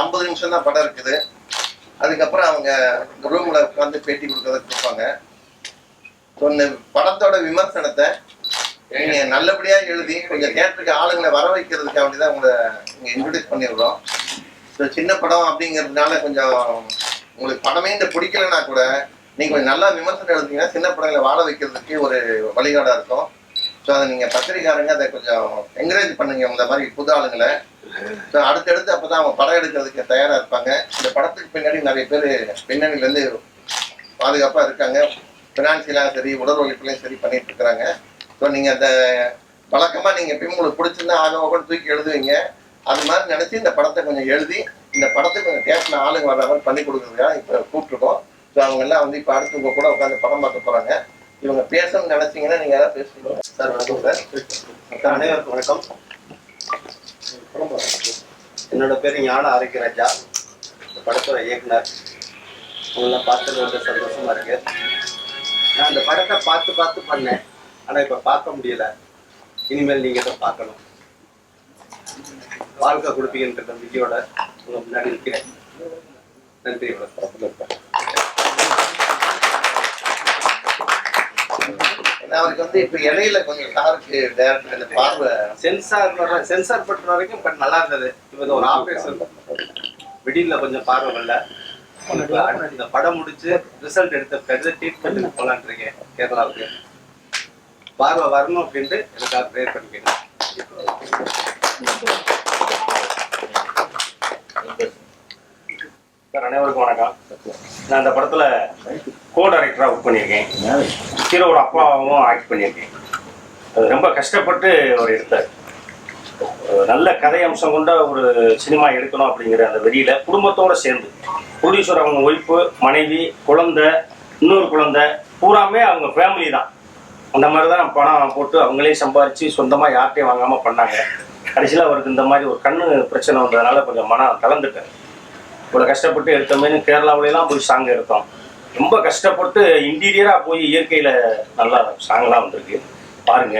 ஐம்பது நிமிஷம் தான் படம் இருக்குது. அதுக்கப்புறம் அவங்க ரூம்ல உட்காந்து பேட்டி கொடுக்கறதுக்கு கொடுப்பாங்க. ஒன்று படத்தோட விமர்சனத்தை நீங்க நல்லபடியா எழுதி கொஞ்சம் தேட்டருக்கு ஆளுங்களை வர வைக்கிறதுக்கு அப்படி தான் உங்களை இங்க இன்ட்ரடியூஸ் பண்ணிடுறோம். ஸோ சின்ன படம் அப்படிங்கிறதுனால கொஞ்சம் உங்களுக்கு படமே இந்த பிடிக்கலனா கூட நீங்கள் கொஞ்சம் நல்லா விமர்சனம் எழுதிங்கன்னா சின்ன படங்களை வாழ வைக்கிறதுக்கு ஒரு வழிகாடாக இருக்கும். ஸோ அதை நீங்கள் பத்திரிக்காரங்க அதை கொஞ்சம் என்கரேஜ் பண்ணுங்க. இந்த மாதிரி புது ஆளுங்களை. ஸோ அடுத்தடுத்து அப்போ தான் அவங்க படம் எடுக்கிறதுக்கு தயாராக இருப்பாங்க. இந்த படத்துக்கு பின்னாடி நிறைய பேர் பின்னணியிலேருந்து பாதுகாப்பாக இருக்காங்க. ஃபினான்சியலாக சரி உடல் உழைப்புலையும் சரி பண்ணிட்டு இருக்கிறாங்க. ஸோ நீங்கள் அந்த வழக்கமாக நீங்கள் எப்பயும் உங்களுக்கு பிடிச்சிருந்தா ஆக கூட தூக்கி எழுதுவீங்க. அது மாதிரி நினச்சி இந்த படத்தை கொஞ்சம் எழுதி இந்த படத்துக்கு கொஞ்சம் தேட்டின ஆளுங்க வர மாதிரி பண்ணி கொடுக்குறதுக்காக இப்போ கூப்பிட்டுருக்கோம். ஸோ அவங்க எல்லாம் வந்து இப்போ அடுத்து கூட உட்காந்து படம் பார்க்க போகிறாங்க இவங்க பேசணும்னு நினச்சிங்கன்னா நீங்கள் யாராவது பேசுவீங்க சார் வணக்கம் சார். அனைவருக்கும் வணக்கம். என்னோட பேர் ஞான ஆரோக்கியராஜா இந்த படத்தோட இயக்குனர். உங்களை பார்த்தது ரொம்ப சந்தோஷமா இருக்கு. நான் இந்த படத்தை பார்த்து பார்த்து பண்ணேன். ஆனா இப்ப பார்க்க முடியல. இனிமேல் நீங்க தான் பார்க்கணும். வாழ்க்கை கொடுப்பீங்கன்ற நம்பிக்கையோட உங்க முன்னாடி இருக்கிறேன் நன்றி வணக்கம். அவருக்கு வந்து இப்போ இடையில கொஞ்சம் சாருக்கு டேரக்டர் அந்த பார்வை. சென்சார் சென்சார் பண்ற வரைக்கும் பட் நல்லா இருந்தது. இப்போ ஒரு ஆபரேஷன் விடியில கொஞ்சம் பார்வை வரல. இந்த படம் முடிச்சு ரிசல்ட் எடுத்த பிறகு ட்ரீட்மெண்ட்டுக்கு போலான்னு இருக்கேன் கேரளாவுக்கு. பார்வை வரணும் அப்படின்ட்டு எனக்காக ப்ரேயர் பண்ணிக்கிறேன். அனைவருக்கும் வணக்கம். நான் இந்த படத்துல கோ டைரக்டரா ஒர்க் பண்ணியிருக்கேன். ஹீரோட அப்பாவும் ஆக்ட் பண்ணியிருக்கேன். அது ரொம்ப கஷ்டப்பட்டு அவர் எடுத்தார். நல்ல கதை அம்சம் கொண்ட ஒரு சினிமா எடுக்கணும் அப்படிங்கிற அந்த வெளியில குடும்பத்தோட சேர்ந்து ப்ரொடியூசர் அவங்க ஒய்ஃபு மனைவி குழந்தை இன்னொரு குழந்தை பூராமே அவங்க ஃபேமிலி தான். அந்த மாதிரி தான் பணம் போட்டு அவங்களே சம்பாரிச்சு சொந்தமாக யார்கிட்டையும் வாங்காமல் பண்ணாங்க. கடைசியில் அவருக்கு இந்த மாதிரி ஒரு கண்ணு பிரச்சனை வந்ததுனால கொஞ்சம் மனம் கலந்துட்டேன் இவ்வளோ கஷ்டப்பட்டு எடுத்தோமேனு கேரளாவிலாம் போய் சாங் எடுத்தோம். ரொம்ப கஷ்டப்பட்டு இன்டீரியராக போய் இயற்கையில் நல்லா சாங்லாம் வந்திருக்கு. பாருங்க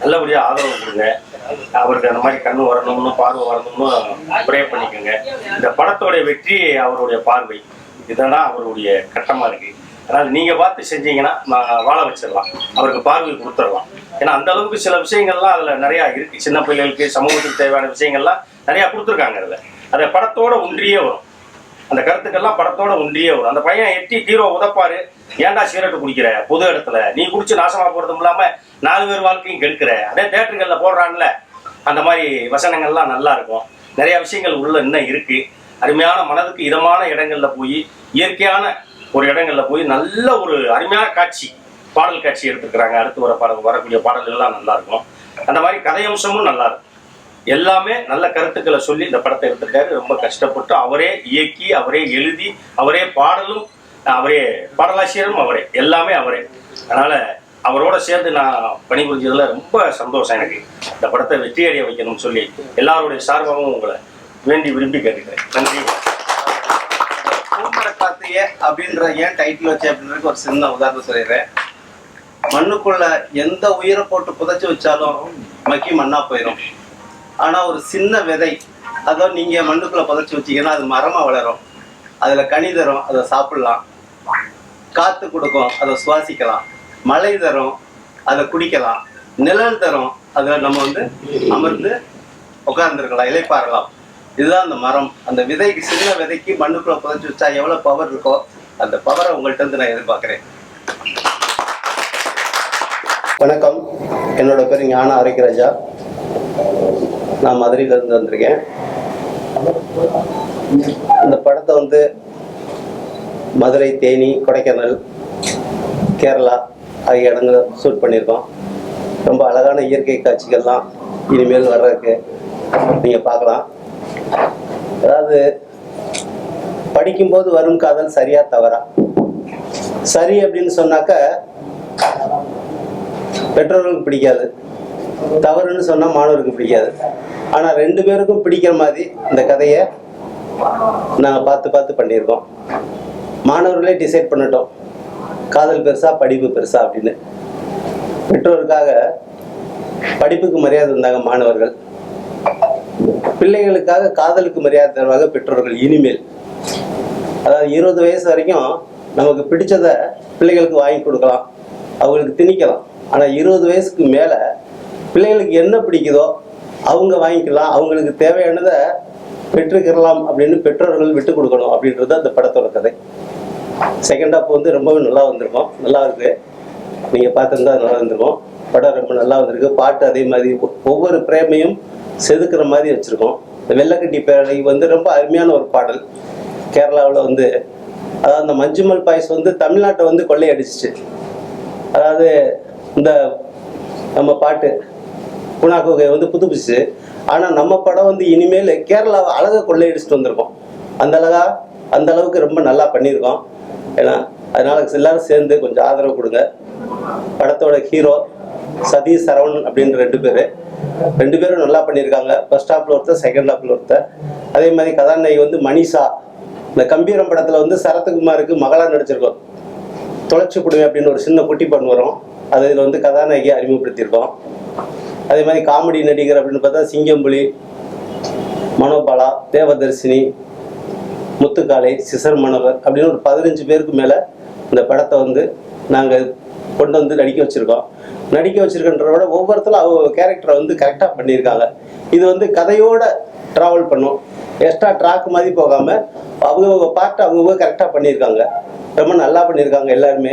நல்லபடியாக ஆதரவு கொடுங்க. அவருக்கு அந்த மாதிரி கண்ணு வரணும்னு பார்வை வரணும்னு ப்ரே பண்ணிக்கோங்க. இந்த படத்தோடைய வெற்றி அவருடைய பார்வை. இதெல்லாம் அவருடைய கட்டமாக இருக்கு. அதனால் நீங்கள் பார்த்து செஞ்சீங்கன்னா நான் வாழ வச்சிடலாம். அவருக்கு பார்வை கொடுத்துடலாம். ஏன்னா அந்த அளவுக்கு சில விஷயங்கள்லாம் அதில் நிறையா இருக்கு. சின்ன பிள்ளைகளுக்கு சமூகத்துக்கு தேவையான விஷயங்கள்லாம் நிறையா கொடுத்துருக்காங்க அதில். அதை படத்தோட ஒன்றியே வரும். அந்த கருத்துக்கெல்லாம் படத்தோட ஒன்றியே வரும். அந்த பையன் எட்டி ஹீரோ உதப்பாரு. ஏன்டா சிகரெட் குடிக்கிற? பொது இடத்துல. நீ குடிச்சு நாசமா போறதும் இல்லாம நாலு பேர் வாழ்க்கையும் கெடுக்கிற. அதே தேட்டர்கள்ல போடுறான்ல. அந்த மாதிரி வசனங்கள்லாம் நல்லா இருக்கும். நிறைய விஷயங்கள் உள்ள இன்னும் இருக்கு. அருமையான மனதுக்கு இதமான இடங்கள்ல போய் இயற்கையான ஒரு இடங்கள்ல போய் நல்ல ஒரு அருமையான காட்சி பாடல் காட்சி எடுத்துக்கிறாங்க அடுத்து வர பாடல் வரக்கூடிய பாடல்கள்லாம் நல்லா இருக்கும். அந்த மாதிரி கதையம்சமும் நல்லா இருக்கும். எல்லாமே நல்ல கருத்துக்களை சொல்லி இந்த படத்தை எடுத்திருக்காரு. ரொம்ப கஷ்டப்பட்டு அவரே இயக்கி அவரே எழுதி அவரே பாடலும் அவரே பாடலாசிரியரும் அவரே. எல்லாமே அவரே. அதனால அவரோட சேர்ந்து நான் பணிபுரிஞ்சதுல ரொம்ப சந்தோஷம் எனக்கு. இந்த படத்தை வெற்றி அடைய வைக்கணும்னு சொல்லி எல்லாருடைய சார்பாகவும் உங்களை வேண்டி விரும்பி கேட்டுக்கிறேன். நன்றி. பூமர அப்படின்ற ஏன் டைட்டில் வச்சு அப்படின்றதுக்கு ஒரு சின்ன உதாரணம் சொல்லிடுறேன். மண்ணுக்குள்ள எந்த உயிரை போட்டு புதைச்சு வச்சாலும் மக்கி மண்ணா போயிடும் ஆனா ஒரு சின்ன விதை அதோ நீங்க மண்ணுக்குள்ள புதைச்சி வச்சீங்கன்னா அது மரமா வளரும். அதுல கனி தரும் அதை சாப்பிடலாம். காத்து கொடுக்கும் அதை சுவாசிக்கலாம். மழை தரும் அதை குடிக்கலாம். நிழல் தரும் அதில் நம்ம வந்து அமர்ந்து உட்கார்ந்துருக்கலாம் இலைப்பாறலாம். இதுதான் அந்த மரம். அந்த விதைக்கு சின்ன விதைக்கு மண்ணுக்குள்ள புதைச்சி வச்சா எவ்வளவு பவர் இருக்கோ அந்த பவரை உங்கள்ட்ட இருந்து நான் எதிர்பார்க்கிறேன். வணக்கம். என்னோட பேர் ஞான ஆரோக்கியராஜா. நான் மதுரையில இருந்து வந்திருக்கேன். இந்த படத்தை வந்து மதுரை தேனி கொடைக்கானல் கேரளா ஆகிய இடங்களை ஷூட் பண்ணியிருக்கோம். ரொம்ப அழகான இயற்கை காட்சிகள்லாம் இனிமேல் வர்றதுக்கு நீங்கள் பார்க்கலாம். அதாவது படிக்கும்போது வரும் காதல் சரியா தவறா? சரி அப்படின்னு சொன்னாக்க பெற்றோர்களுக்கு பிடிக்காது. தவறுன்னு சொன்னால் மாணவருக்கு பிடிக்காது. ஆனால் ரெண்டு பேருக்கும் பிடிக்கிற மாதிரி இந்த கதையை நாங்கள் பார்த்து பார்த்து பண்ணியிருக்கோம். மாணவர்களே டிசைட் பண்ணிட்டோம். காதல் பெருசா படிப்பு பெருசா அப்படின்னு. பெற்றோருக்காக படிப்புக்கு மரியாதை இருந்தாங்க மாணவர்கள். பிள்ளைகளுக்காக காதலுக்கு மரியாதை தருவாங்க பெற்றோர்கள் இனிமேல். அதாவது இருபது வயசு வரைக்கும் நமக்கு பிடிச்சதை பிள்ளைகளுக்கு வாங்கி கொடுக்கலாம். அவங்களுக்கு திணிக்கலாம். ஆனால் இருபது வயசுக்கு மேலே பிள்ளைகளுக்கு என்ன பிடிக்குதோ அவங்க வாங்கிக்கலாம் அவங்களுக்கு தேவையானதை பெற்றுக்கிறலாம் அப்படின்னு பெற்றோர்கள் விட்டு கொடுக்கணும் அப்படின்றது அந்த படத்தோட கதை. செகண்ட் ஹாப் வந்து ரொம்பவே நல்லா வந்திருக்கும். நல்லா இருக்கு. நீங்கள் பார்த்துருந்தா நல்லா வந்திருக்கும் படம் ரொம்ப நல்லா வந்திருக்கு. பாட்டு அதே மாதிரி ஒவ்வொரு பிரேமையும் செதுக்கிற மாதிரி வச்சுருக்கோம். இந்த வெள்ளக்கட்டி பேரலை வந்து ரொம்ப அருமையான ஒரு பாடல். கேரளாவில் வந்து அதாவது அந்த மஞ்சுமல் பாய்ஸ் வந்து தமிழ்நாட்டை வந்து கொள்ளையடிச்சிச்சு. அதாவது இந்த நம்ம பாட்டு புனாக்கோகை வந்து புதுப்பிச்சு ஆனால் நம்ம படம் வந்து இனிமேல் கேரளாவை அழகாக கொள்ளையடிச்சிட்டு வந்திருக்கோம். அந்த அழகா அந்த அளவுக்கு ரொம்ப நல்லா பண்ணியிருக்கோம். ஏன்னா அதனால எல்லாரும் சேர்ந்து கொஞ்சம் ஆதரவு கொடுங்க. படத்தோட ஹீரோ சதீஷ் சரவணன் அப்படின்னு ரெண்டு பேர். ரெண்டு பேரும் நல்லா பண்ணியிருக்காங்க. ஃபர்ஸ்ட் ஹாஃபில் ஒருத்தர் செகண்ட் ஹாஃபில் ஒருத்தர். அதே மாதிரி கதாநாயகி வந்து மணிஷா. இந்த கம்பீரம் படத்தில் வந்து சரத்குமாருக்கு மகளாக நடிச்சிருக்கோம். தொலைச்சு கொடுங்க அப்படின்னு ஒரு சின்ன குட்டி பண்ணு வரும். அது இதில் வந்து கதாநாயகியை அறிமுகப்படுத்தியிருக்கோம். அதே மாதிரி காமெடி நடிகர் அப்படின்னு பார்த்தா சிங்கம்புலி மனோபாலா தேவதர்சினி முத்துக்காலை சிசர் மனவர் அப்படின்னு ஒரு பதினஞ்சு பேருக்கு மேலே இந்த படத்தை வந்து நாங்கள் கொண்டு வந்து நடிக்க வச்சுருக்கோம். நடிக்க வச்சுருக்கன்றத விட ஒவ்வொருத்தரும் அவங்க கேரக்டரை வந்து கரெக்டாக பண்ணியிருக்காங்க. இது வந்து கதையோட ட்ராவல் பண்ணும். எக்ஸ்ட்ரா ட்ராக் மாதிரி போகாமல் அவங்கவுங்க பார்ட் அவங்கவுங்க கரெக்டாக பண்ணியிருக்காங்க. ரொம்ப நல்லா பண்ணியிருக்காங்க எல்லாருமே.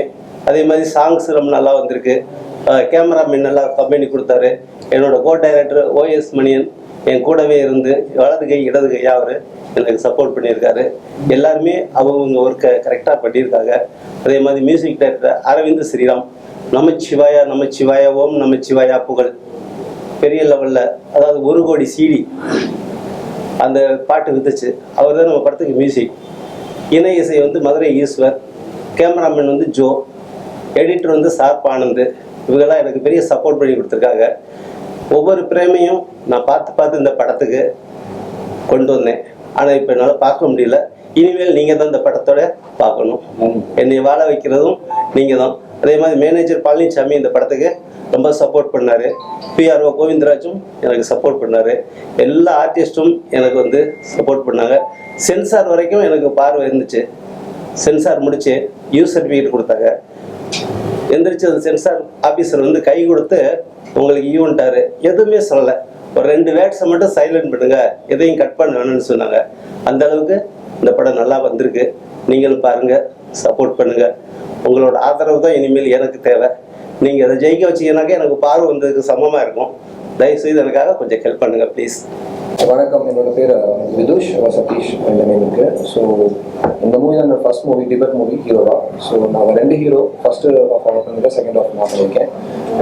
அதே மாதிரி சாங்ஸ் ரொம்ப நல்லா வந்திருக்கு. கேமராமேன் நல்லா கம்பெனி கொடுத்தாரு. என்னோட கோ டைரக்டர் ஓஎஸ் மணியன் என் கூடவே இருந்து வலது கை இடது கையா அவர் எனக்கு சப்போர்ட் பண்ணியிருக்காரு. எல்லாருமே அவங்கவுங்க ஒர்க்கை கரெக்டாக பண்ணியிருக்காங்க. அதே மாதிரி மியூசிக் டைரக்டர் அரவிந்த் ஸ்ரீராம் நம்ம சிவாயா நம்ம சிவாயா ஓம் நம்ம சிவாயா புகழ். பெரிய லெவலில் அதாவது ஒரு கோடி சிடி அந்த பாட்டு வித்துச்சு. அவர் தான் நம்ம படத்துக்கு மியூசிக் இணை இசை வந்து மதுரை ஈஸ்வர் கேமராமேன் வந்து ஜோ எடிட்டர் வந்து சார்ப் ஆனந்த் இவங்கெல்லாம் எனக்கு பெரிய சப்போர்ட் பண்ணி கொடுத்துருக்காங்க. ஒவ்வொரு பிரேமையும் நான் பார்த்து பார்த்து இந்த படத்துக்கு கொண்டு வந்தேன். ஆனால் இப்போ என்னால் பார்க்க முடியல. இனிமேல் நீங்கள் தான் இந்த படத்தோட பார்க்கணும். என்னை வாழ வைக்கிறதும் நீங்கள் தான் அதே மாதிரி மேனேஜர் பழனிசாமி இந்த படத்துக்கு ரொம்ப சப்போர்ட் பண்ணார். பிஆர்ஓ கோவிந்தராஜும் எனக்கு சப்போர்ட் பண்ணார். எல்லா ஆர்டிஸ்ட்டும் எனக்கு வந்து சப்போர்ட் பண்ணாங்க. சென்சார் வரைக்கும் எனக்கு பார்வை இருந்துச்சு. சென்சார் முடிச்சு யூ சர்டிஃபிகேட் கொடுத்தாங்க. எந்திரிச்சு அந்த சென்சார் ஆஃபீஸர் வந்து கை கொடுத்து உங்களுக்கு e ஈவன்ட்டாரு எதுவுமே சொல்லலை. ஒரு ரெண்டு வேர்ட்ஸை மட்டும் சைலண்ட் பண்ணுங்க. எதையும் கட் பண்ண வேணும்னு சொன்னாங்க. அந்த அளவுக்கு இந்த படம் நல்லா வந்திருக்கு. நீங்களும் பாருங்க. சப்போர்ட் பண்ணுங்க. உங்களோட ஆதரவு தான் இனிமேல் எனக்கு தேவை. நீங்கள் அதை ஜெயிக்க வச்சீங்கன்னாக்கா எனக்கு பார்வை வந்ததுக்கு சமமாக இருக்கும். தயவுசெய்து எனக்காக கொஞ்சம் ஹெல்ப் பண்ணுங்கள் ப்ளீஸ் வணக்கம். என்னோட பேர் விதுஷ் சதீஷ் இந்த நேமுக்கு. ஸோ இந்த மூவி தான் ஃபர்ஸ்ட் மூவி டிபெட் மூவி ஹீரோவா ஸோ நான் ரெண்டு ஹீரோ ஃபர்ஸ்ட் ஆஃப் அவர் பண்ணிருக்கேன் செகண்ட் ஆஃப் நான் பண்ணியிருக்கேன்.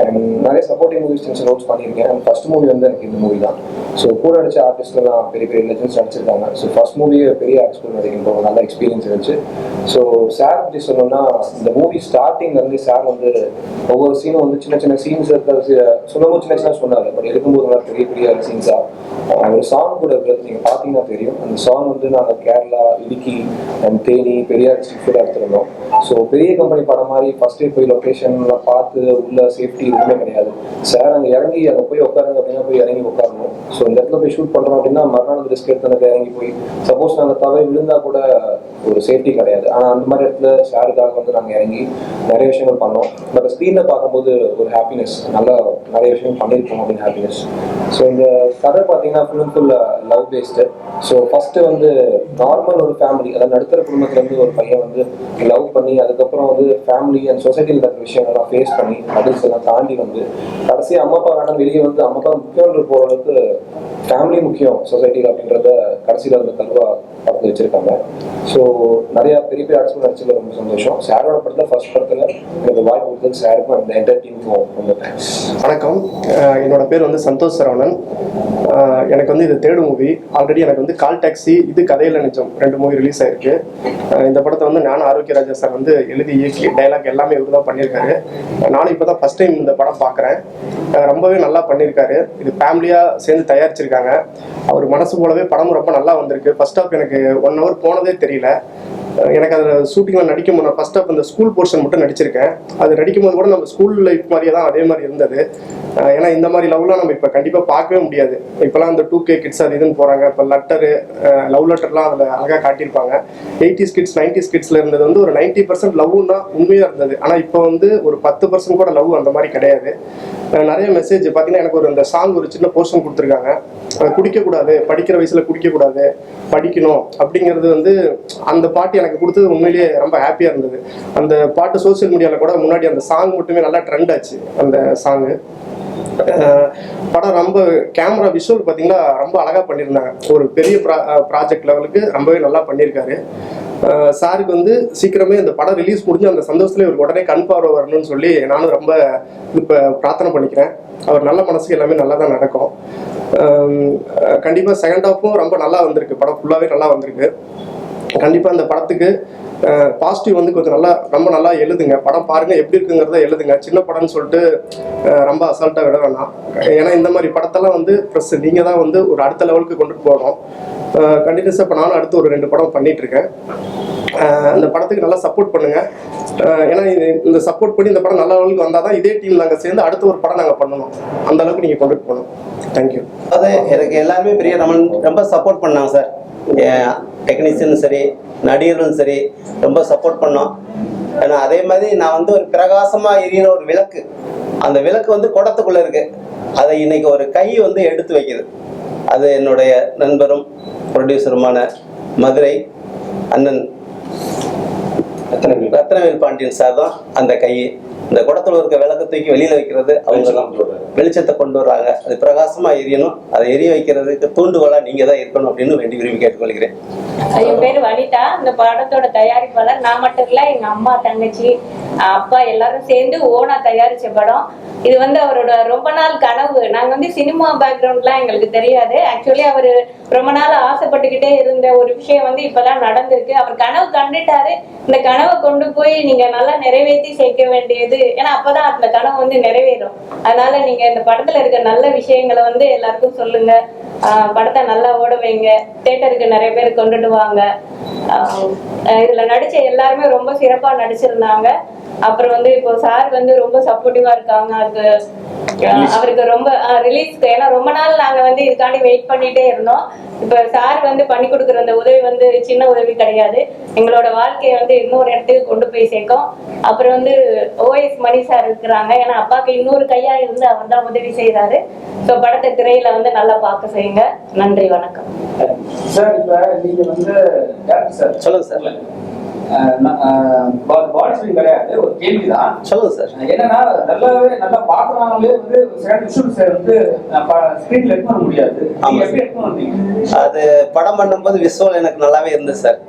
அண்ட் நிறைய சப்போர்ட்டிங் மூவிஸ் சின்ன ரோல்ஸ் பண்ணியிருக்கேன். அண்ட் ஃபர்ஸ்ட் மூவி வந்து எனக்கு இந்த மூவி தான். ஸோ கூட நடிச்ச ஆர்டிஸ்ட்லாம் பெரிய பெரிய லெஜன்ஸ் நடிச்சிருக்காங்க. ஸோ ஃபர்ஸ்ட் மூவி பெரிய ஆர்டிஸ்ட் கூட போது நல்ல எக்ஸ்பீரியன்ஸ் இருந்துச்சு. ஸோ சார் பற்றி சொல்லணும்னா இந்த மூவி ஸ்டார்டிங் வந்து சார் வந்து ஒவ்வொரு சீனும் வந்து சின்ன சின்ன சீன்ஸ் சொல்லும்போது சின்ன சின்ன சொன்னார். பட் எடுக்கும்போது நல்லா பெரிய பெரிய சீன்ஸாக ஒரு சாங் கூட இருக்கிறது நீங்கள் பார்த்தீங்கன்னா தெரியும். அந்த சாங் வந்து நாங்கள் கேரளா இடுக்கி அண்ட் தேனி பெரியார் டிஸ்ட்ரிக்ட் ஃபுல்லாக எடுத்துருந்தோம். ஸோ பெரிய கம்பெனி படம் மாதிரி ஃபர்ஸ்டே போய் லொக்கேஷன்ல பார்த்து உள்ள சேஃப்டி எதுவுமே கிடையாது. சார் அங்கே இறங்கி அங்கே போய் உட்காருங்க அப்படின்னா போய் இறங்கி உட்காரணும். ஸோ இந்த இடத்துல போய் ஷூட் பண்ணுறோம் அப்படின்னா மறுநாள் ரிஸ்க் எடுத்து எனக்கு இறங்கி போய் சப்போஸ் நாங்கள் தவறி விழுந்தா கூட ஒரு சேஃப்டி கிடையாது. ஆனால் அந்த மாதிரி இடத்துல ஷேருக்காக வந்து நாங்கள் இறங்கி நிறைய விஷயங்கள் பண்ணோம். பட் ஸ்க்ரீனில் பார்க்கும்போது ஒரு ஹாப்பினஸ் நல்லா நிறைய விஷயம் பண்ணியிருக்கோம் அப்படின்னு ஹாப்பினஸ் ஸோ இந்த கதை பார்த்தீங்கன்னா full and full love based so first வந்து நார்மல் ஒரு ஃபேமிலி அதாவது நடுத்தர குடும்பத்துலேருந்து ஒரு பையன் வந்து லவ் பண்ணி அதுக்கப்புறம் வந்து ஃபேமிலி அண்ட் சொசைட்டியில் இருக்கிற விஷயங்கள்லாம் ஃபேஸ் பண்ணி அடில்ஸ் எல்லாம் தாண்டி வந்து கடைசி அம்மா அப்பா வேணாம் வெளியே வந்து அம்மா அப்பா முக்கியன்ற போகிற அளவுக்கு ஃபேமிலி முக்கியம் சொசைட்டியில் அப்படின்றத கடைசியில் வந்து கல்வா படத்தில் வச்சுருக்காங்க. ஸோ நிறைய பெரிய பெரிய ஆர்ட்ஸ் நடிச்சதுல ரொம்ப சந்தோஷம். சாரோட படத்தில் ஃபர்ஸ்ட் படத்தில் எனக்கு வாய்ப்பு கொடுத்தது சாருக்கும் அந்த என்டர் டீமுக்கும் ரொம்ப தேங்க்ஸ் வணக்கம். என்னோட பேர் வந்து சந்தோஷ் சரவணன். எனக்கு வந்து இது தேர்டு மூவி ஆல்ரெடி எனக்கு வந்து கால் டாக்ஸி இது கதையில நிஜம். ரெண்டு மூவி ரிலீஸ் ஆயிருக்கு. இந்த படத்தை வந்து நானும் ஆரோக்கியராஜா சார் வந்து எழுதி இயக்கி டைலாக் எல்லாமே இவர் தான் பண்ணியிருக்காரு. நானும் இப்போ தான் ஃபர்ஸ்ட் டைம் இந்த படம் பார்க்குறேன் ரொம்பவே நல்லா பண்ணியிருக்காரு. இது ஃபேமிலியாக சேர்ந்து தயாரிச்சிருக்காங்க. அவர் மனசு போலவே படமும் ரொம்ப நல்லா வந்திருக்கு. ஃபர்ஸ்ட் ஆஃப் எனக்கு ஒன் ஹவர் போனதே தெரியல. あ。எனக்கு அதில் ஷூட்டிங்கில் நடிக்கும் போது நான் ஃபர்ஸ்ட் ஆஃப் அந்த ஸ்கூல் போர்ஷன் மட்டும் நடிச்சிருக்கேன். அது நடிக்கும் போது கூட நம்ம ஸ்கூல் லைஃப் மாதிரியே தான் அதே மாதிரி இருந்தது. ஏன்னா இந்த மாதிரி லவ்லாம் நம்ம இப்போ கண்டிப்பாக பார்க்கவே முடியாது. இப்போலாம் அந்த டூ கே கிட்ஸ் அது இதுன்னு போகிறாங்க இப்போ லெட்டரு லவ் லெட்டர்லாம் அதில் அழகாக காட்டியிருப்பாங்க. எயிட்டிஸ் கிட்ஸ் நைன்டிஸ் கிட்ஸில் இருந்தது வந்து ஒரு நைன்ட்டி பர்சன்ட் லவ்வும் தான் உண்மையாக இருந்தது. ஆனால் இப்போ வந்து ஒரு பத்து பர்சன்ட் கூட லவ் அந்த மாதிரி கிடையாது. நிறைய மெசேஜ் பார்த்தீங்கன்னா எனக்கு ஒரு அந்த சாங் ஒரு சின்ன போர்ஷன் கொடுத்துருக்காங்க. குடிக்கக்கூடாது படிக்கிற வயசில் குடிக்கக்கூடாது படிக்கணும் அப்படிங்கிறது வந்து அந்த பாட்டி எனக்கு கொடுத்தது உண்மையிலேயே ரொம்ப ஹாப்பியாக இருந்தது. அந்த பாட்டு சோஷியல் மீடியாவில் கூட முன்னாடி அந்த சாங் மட்டுமே நல்லா ட்ரெண்ட் ஆச்சு அந்த சாங்கு படம் ரொம்ப கேமரா விஷுவல் பார்த்தீங்கன்னா ரொம்ப அழகாக பண்ணியிருந்தாங்க. ஒரு பெரிய ப்ரா ப்ராஜெக்ட் லெவலுக்கு ரொம்பவே நல்லா பண்ணியிருக்காரு. சாருக்கு வந்து சீக்கிரமே இந்த படம் ரிலீஸ் முடிஞ்சு அந்த சந்தோஷத்துல இவருக்கு உடனே கண் பார்வை வரணும்னு சொல்லி நானும் ரொம்ப இப்போ பிரார்த்தனை பண்ணிக்கிறேன். அவர் நல்ல மனசுக்கு எல்லாமே நல்லா தான் நடக்கும் கண்டிப்பாக செகண்ட் ஹாஃபும் ரொம்ப நல்லா வந்திருக்கு. படம் ஃபுல்லாகவே நல்லா வந்திருக்கு. கண்டிப்பாக அந்த படத்துக்கு பாசிட்டிவ் வந்து கொஞ்சம் நல்லா ரொம்ப நல்லா எழுதுங்க. படம் பாருங்க எப்படி இருக்குங்கிறத எழுதுங்க. சின்ன படம்னு சொல்லிட்டு ரொம்ப அசால்ட்டாக விட வேணாம். ஏன்னா இந்த மாதிரி படத்தெல்லாம் வந்து ப்ளஸ் நீங்கள் தான் வந்து ஒரு அடுத்த லெவலுக்கு கொண்டுட்டு போகணும். கண்டினியூஸாக இப்போ நானும் அடுத்து ஒரு ரெண்டு படம் பண்ணிட்டு இருக்கேன் அந்த படத்துக்கு நல்லா சப்போர்ட் பண்ணுங்க. ஏன்னா இந்த சப்போர்ட் பண்ணி இந்த படம் நல்ல லெவலுக்கு வந்தால் தான் இதே டீம் நாங்கள் சேர்ந்து அடுத்த ஒரு படம் நாங்கள் பண்ணணும். அந்த அளவுக்கு நீங்கள் கொண்டுட்டு போகணும். தேங்க்யூ அது எனக்கு எல்லாருமே பெரிய ரமன் ரொம்ப சப்போர்ட் பண்ணாங்க சார் டெக்னீஷியனும் சரி நடிகர்களும் சரி ரொம்ப சப்போர்ட் பண்ணோம். ஏன்னா அதே மாதிரி நான் வந்து ஒரு பிரகாசமாக எரியிற ஒரு விளக்கு அந்த விளக்கு வந்து குடத்துக்குள்ள இருக்கு. அதை இன்னைக்கு ஒரு கை வந்து எடுத்து வைக்குது. அது என்னுடைய நண்பரும் ப்ரொடியூசருமான மதுரை அண்ணன் ரத்னவேல். பாண்டியன் சார் தான் அந்த கை இந்த குடத்துல இருக்க விளக்கு தூக்கி வெளியில வைக்கிறது அவங்க தான் வெளிச்சத்தை கொண்டு வர்றாங்க. அது பிரகாசமா எரியணும். அதை எரிய வைக்கிறதுக்கு தூண்டுகோலா நீங்க தான் இருக்கணும் அப்படின்னு வேண்டி விரும்பி கேட்டுக்கொள்கிறேன். என் பேர் வனிதா. இந்த படத்தோட தயாரிப்பாளர் நான் மட்டும் இல்ல எங்க அம்மா தங்கச்சி அப்பா எல்லாரும் சேர்ந்து ஓனா தயாரிச்ச படம். இது வந்து அவரோட ரொம்ப நாள் கனவு. நாங்க வந்து சினிமா பேக்ரவுண்ட்லாம் எங்களுக்கு தெரியாது. ஆக்சுவலி அவர் ரொம்ப நாள் ஆசைப்பட்டுக்கிட்டே இருந்த ஒரு விஷயம் வந்து இப்பதான் நடந்திருக்கு. அவர் கனவு கண்டுட்டாரு. இந்த கனவை கொண்டு போய் நீங்க நல்லா நிறைவேற்றி சேர்க்க வேண்டியது ஏன்னா அப்பதான் அந்த கனவு வந்து நிறைவேறும். அதனால நீங்க இந்த படத்துல இருக்க நல்ல விஷயங்களை வந்து எல்லாருக்கும் சொல்லுங்க. ஆஹ் படத்தை நல்லா ஓட வைங்க. தேட்டருக்கு நிறைய பேர் கொண்டுட்டு வாங்க. ஆஹ் இதுல நடிச்ச எல்லாருமே ரொம்ப சிறப்பா நடிச்சிருந்தாங்க. அப்புறம் வந்து இப்போ சார் வந்து ரொம்ப சப்போர்ட்டிவா இருக்காங்க. அதுக்கு அவருக்கு ரொம்ப ரிலீஸ்க்கு ஏன்னா ரொம்ப நாள் நாங்க வந்து இதுக்காண்டி வெயிட் பண்ணிட்டே இருந்தோம். இப்ப சார் வந்து பண்ணி கொடுக்குற அந்த உதவி வந்து சின்ன உதவி கிடையாது. எங்களோட வாழ்க்கையை வந்து இன்னொரு இடத்துக்கு கொண்டு போய் சேர்க்கும். அப்புறம் வந்து ஓஎஸ் மணி சார் இருக்கிறாங்க. ஏன்னா அப்பாவுக்கு இன்னொரு கையா இருந்து அவர் தான் உதவி செய்யறாரு ஸோ படத்தை திரையில வந்து நல்லா பார்க்க செய்யுங்க. நன்றி வணக்கம். சார் இப்ப நீங்க வந்து சொல்லுங்க சார். பாடி ஸ்விங் கிடையாது ஒரு கேள்விதான். சொல்லுங்க சார். என்னன்னா நல்லாவே நல்லா பாக்குறவங்களே வந்து ஸ்கிரீன்ல எடுத்து வர முடியாது. எடுத்து வந்தீங்க அது படம் பண்ணும்போது விஷுவல் எனக்கு நல்லாவே இருந்தது சார்.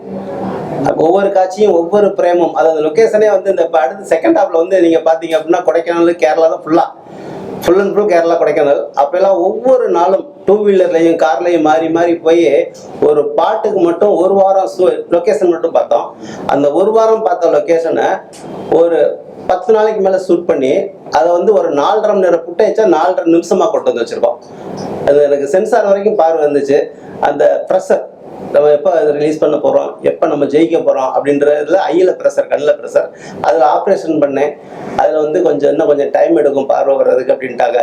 ஒவ்வொரு காட்சியும் ஒவ்வொரு பிரேமும் அதாவது லொக்கேஷனே வந்து இந்த அடுத்த செகண்ட் ஹாப்ல வந்து நீங்க பாத்தீங்க அப்படின்னா கொடைக்கானல் கேரளா தான் ஃபுல்லா full and full Kerala Kodaikanal. அப்பெல்லாம் ஒவ்வொரு நாளும் டூ வீலர்லையும் கார்லையும் மாறி மாறி போய் ஒரு பாட்டுக்கு மட்டும் ஒரு வாரம் லொக்கேஷன் மட்டும் பார்த்தோம். அந்த ஒரு வாரம் பார்த்த லொக்கேஷனை ஒரு பத்து நாளைக்கு மேலே ஷூட் பண்ணி அதை வந்து ஒரு நாலரை மணி நேரம் புட்டேச்சா நாலரை நிமிஷமாக கொண்டு வந்து வச்சுருக்கோம். அது எனக்கு சென்சார் வரைக்கும் பார்வை வந்துச்சு. அந்த ப்ரெஷர் நம்ம எப்போ ரிலீஸ் பண்ண போகிறோம் எப்போ நம்ம ஜெயிக்க போகிறோம் அப்படின்றதுல ஐயில் ப்ரெஷர் கண்ணில் ப்ரெஷர் அதில் ஆப்ரேஷன் பண்ணேன். அதில் வந்து கொஞ்சம் இன்னும் கொஞ்சம் டைம் எடுக்கும் பார்வை வர்றதுக்கு அப்படின்ட்டாங்க.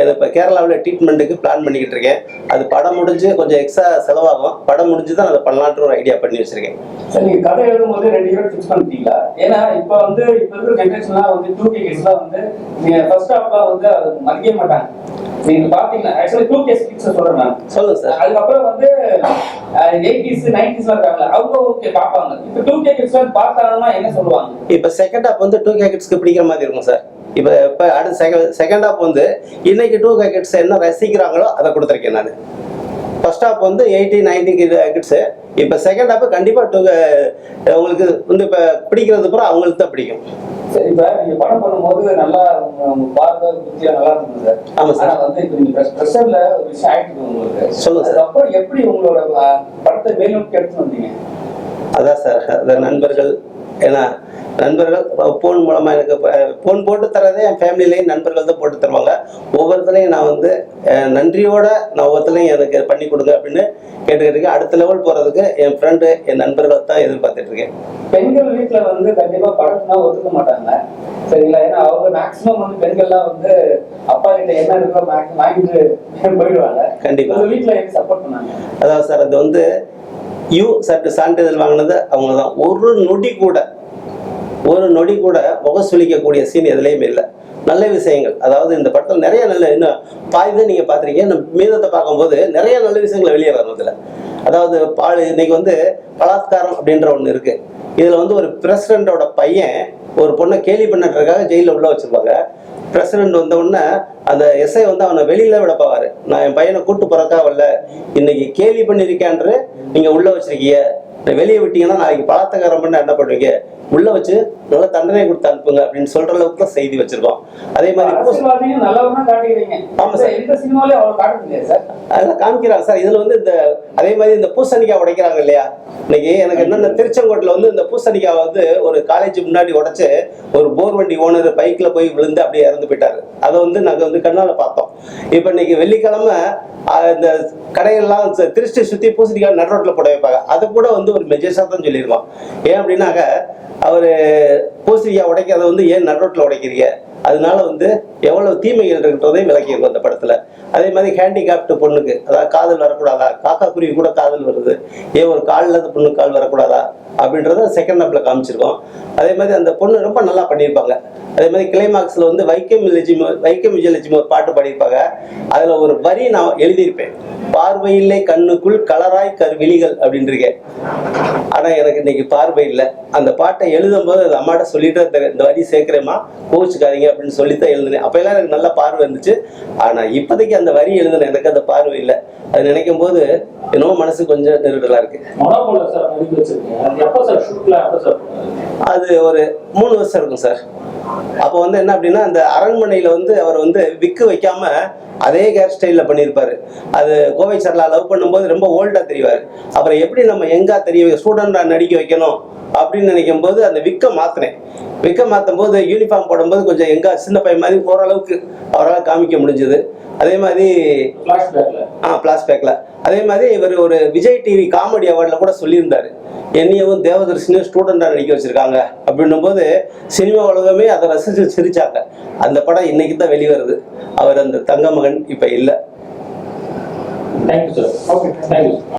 இது இப்போ கேரளாவில் ட்ரீட்மெண்ட்டுக்கு பிளான் பண்ணிக்கிட்டு இருக்கேன். அது படம் முடிஞ்சு கொஞ்சம் எக்ஸ்ட்ரா செலவாகும். படம் முடிஞ்சு தான் அதை பண்ணலான்ற ஒரு ஐடியா பண்ணி வச்சுருக்கேன். சார் நீங்க கதை எழுதும் போது ரெண்டு ஹீரோ ஃபிக்ஸ் பண்ணிட்டீங்களா? ஏன்னா இப்ப வந்து இப்ப இருக்கிற ஜென்ரேஷன்லாம் வந்து டூ கே கிட்ஸ்லாம் வந்து நீங்க ஃபர்ஸ்ட் ஹாஃப்லாம் வந்து அது மதிக்க மாட்டாங்க. நீங்க பாத்தீங்கன்னா ஆக்சுவலி டூ கே கிட்ஸ் சொல்றேன் நான். சொல்லுங்க சார். அதுக்கப்புறம் வந்து எயிட்டிஸ் நைன்டிஸ் இருக்காங்க அவங்க ஓகே பார்ப்பாங்க. இப்ப டூ கே கிட்ஸ் பார்த்தாங்கன்னா என்ன சொல்லுவாங்க? இப்போ செகண்ட் ஹாப் வந்து டூ கேக்கெட்ஸ்க்கு பிடிக்கிற மாதிரி இருக்கும் சார். இப்போ இப்போ அடுத்த செகண்ட் செகண்ட் ஹாப் வந்து இன்னைக்கு டூ கேக்கெட்ஸ் என்ன ரசிக்கிறாங்களோ அதை கொடுத்துருக்கேன் நான். ஃபர்ஸ்ட் ஹாப் வந்து எயிட்டி நைன்டி கிட்ஸு இப்போ செகண்ட் ஹாப் கண்டிப்பாக டூ உங்களுக்கு வந்து இப்போ பிடிக்கிறது அப்புறம் அவங்களுக்கு தான் பிடிக்கும். சரி இப்ப நீங்க படம் பண்ணும்போது நல்லா பார்வை புத்தியா நல்லா இருந்தது சார் ஆமா சார். வந்து இப்ப நீங்க ப்ரெஷர்ல ஒரு விஷயம் ஆயிட்டு உங்களுக்கு சொல்லுங்க சார். அதுக்கப்புறம் எப்படி உங்களோட படத்தை மேல் நோக்கி எடுத்து வந்தீங்க அதான் சார் அந்த நண்பர்கள் ஏன்னா நண்பர்கள் ஃபோன் மூலமாக எனக்கு ஃபோன் போட்டு தரதே என் ஃபேமிலிலேயும் நண்பர்கள் தான் போட்டு தருவாங்க. ஒவ்வொருத்தரையும் நான் வந்து நன்றியோட நான் ஒவ்வொருத்தரையும் எனக்கு பண்ணி கொடுங்க அப்படின்னு கேட்டுக்கிட்டு அடுத்த லெவல் போகிறதுக்கு என் ஃப்ரெண்டு என் நண்பர்கள் தான் எதிர்பார்த்துட்டு இருக்கேன். பெண்கள் வீட்ல வந்து கண்டிப்பா படத்துனா ஒத்துக்க மாட்டாங்க. சரிங்களா? ஏன்னா அவங்க மேக்சிமம் வந்து பெண்கள்லாம் வந்து அப்பா கிட்ட என்ன இருக்கோ மேக்ஸ் வாங்கிட்டு போயிடுவாங்க. கண்டிப்பா. உங்க வீட்ல எனக்கு சப்போர்ட் பண்ணாங்க? அதாவது சார் அது வந்து யூ சற்று சான்றிதழ் வாங்கினது? அவங்க தான் ஒரு நொடி கூட ஒரு நொடி கூட முக சுழிக்கக்கூடிய சீன் எதுலேயுமே இல்லை. நல்ல விஷயங்கள். அதாவது இந்த படத்தில் நிறைய நல்ல இன்னும் பாய்தான் நீங்கள் பார்த்துருக்கீங்க. இந்த மீதத்தை பார்க்கும்போது நிறைய நல்ல விஷயங்கள் வெளியே வரும் இதில். அதாவது பால் இன்னைக்கு வந்து பலாத்காரம் அப்படின்ற ஒன்று இருக்குது இதில் வந்து ஒரு பிரசிடண்டோட பையன் ஒரு பொண்ணை கேலி பண்ணுறதுக்காக ஜெயிலில் உள்ள வச்சுருப்பாங்க. பிரசிடென்ட் வந்த உடனே அந்த எஸ்ஐ வந்து அவனை வெளியில விட போவாரு. நான் என் பையனை கூட்டு போறக்கா வரல. இன்னைக்கு கேலி பண்ணியிருக்கேன்று நீங்க உள்ள வச்சிருக்கீங்க. வெளியே விட்டீங்கன்னா நாளைக்கு பலாத்தகாரம் பண்ண என்ன பண்ணுவீங்க உள்ள வச்சு நல்ல தண்டனை கொடுத்து அனுப்புங்க அப்படின்னு சொல்ற அளவுக்கு தான் செய்தி வச்சிருக்கோம். அதே மாதிரி ஆமா. எந்த சார். அதெல்லாம் காமிக்கிறாங்க சார். இதுல வந்து இந்த அதே மாதிரி இந்த பூசணிக்காய் உடைக்கிறாங்க இல்லையா? இன்னைக்கு எனக்கு என்னென்ன திருச்செங்கோட்டில் வந்து இந்த பூசணிக்காய் வந்து ஒரு காலேஜ் முன்னாடி உடைச்சு ஒரு போர் வண்டி ஓனர் பைக்ல போய் விழுந்து அப்படியே இறந்து போயிட்டாரு. அதை வந்து நாங்கள் வந்து கண்ணால் பார்த்தோம். இப்போ இன்னைக்கு வெள்ளிக்கிழமை இந்த கடையெல்லாம் திருஷ்டி சுத்தி பூசணிக்காய் நடு ரோட்டில் போட வைப்பாங்க. அது கூட வந்து ஒரு மெஜேஸாக தான் சொல்லியிருக்கோம். ஏன் அப்படின்னாக்க அவர் பூசணிக்காய் உடைக்கிறத வந்து ஏன் நடு ரோட்டில் உடைக்கிறீங்க? அதனால வந்து எவ்வளவு தீமைகள் இருக்குன்றதையும் விளக்கியிருக்கும் அந்த படத்துல. அதே மாதிரி ஹேண்டிகேப்டு பொண்ணுக்கு அதாவது காதல் வரக்கூடாதா? காக்கா குருவி கூட காதல் வருது. ஏன் ஒரு கால் இல்லாத பொண்ணு கால் வரக்கூடாதா? அப்படின்றத செகண்ட் ஹாப்ல காமிச்சிருக்கோம். அதே மாதிரி அந்த பொண்ணு ரொம்ப நல்லா பண்ணியிருப்பாங்க. அதே மாதிரி கிளைமாக்ஸ்ல வந்து வைக்கம் லட்சுமி வைக்கம் விஜயலட்சுமி ஒரு பாட்டு பாடியிருப்பாங்க. அதுல ஒரு வரி நான் எழுதியிருப்பேன். பார்வையில்லை கண்ணுக்குள் கலராய் கருவிழிகள் அப்படின்னு இருக்கேன் ஆனா எனக்கு இன்னைக்கு பார்வை இல்லை. அந்த பாட்டை எழுதும் போது அம்மாட்ட சொல்லிட்டு இந்த- வரி சேர்க்கிறேமா கோவிச்சுக்காதீங்க அப்படின்னு சொல்லி தான் எழுதினேன். அப்ப எல்லாம் எனக்கு நல்ல பார்வை இருந்துச்சு. ஆனா இப்போதைக்கு அந்த வரி எழுதினேன் எனக்கு அந்த பார்வை இல்லை. அது நினைக்கும் போது என்னவோ மனசு கொஞ்சம் நெருடலா இருக்கு. அது ஒரு மூணு வருஷம் இருக்கும் சார். அப்போ வந்து என்ன அப்படின்னா அந்த அரண்மனையில வந்து அவர் வந்து விக்கு வைக்காம அதே ஹேர் ஸ்டைலில் பண்ணியிருப்பாரு. அது கோவை சரலா லவ் பண்ணும்போது ரொம்ப ஓல்டா தெரிவார். அப்புறம் எப்படி நம்ம எங்கா தெரிய ஸ்டூடெண்டா நடிக்க வைக்கணும் அப்படின்னு நினைக்கும் போது அந்த விக்க மாத்தினேன். விக்க மாற்றும் போது யூனிஃபார்ம் போடும்போது கொஞ்சம் எங்கா சின்ன பையன் மாதிரி ஓரளவுக்கு அவரால் காமிக்க முடிஞ்சது. அதே மாதிரி ஆ பிளாஸ்பேக்கில் அதே மாதிரி இவர் ஒரு விஜய் டிவி காமெடி அவார்டில் கூட சொல்லியிருந்தாரு. என்னையவும் தேவதர்ஷினியும் ஸ்டூடெண்டாக நடிக்க வச்சிருக்காங்க அப்படின்னும் போது சினிமா உலகமே அதை ரசித்து சிரிச்சாங்க. அந்த படம் இன்னைக்கு தான் வெளிவருது. அவர் அந்த தங்க மகன் இப்போ இல்லை. Thank you sir okay thank you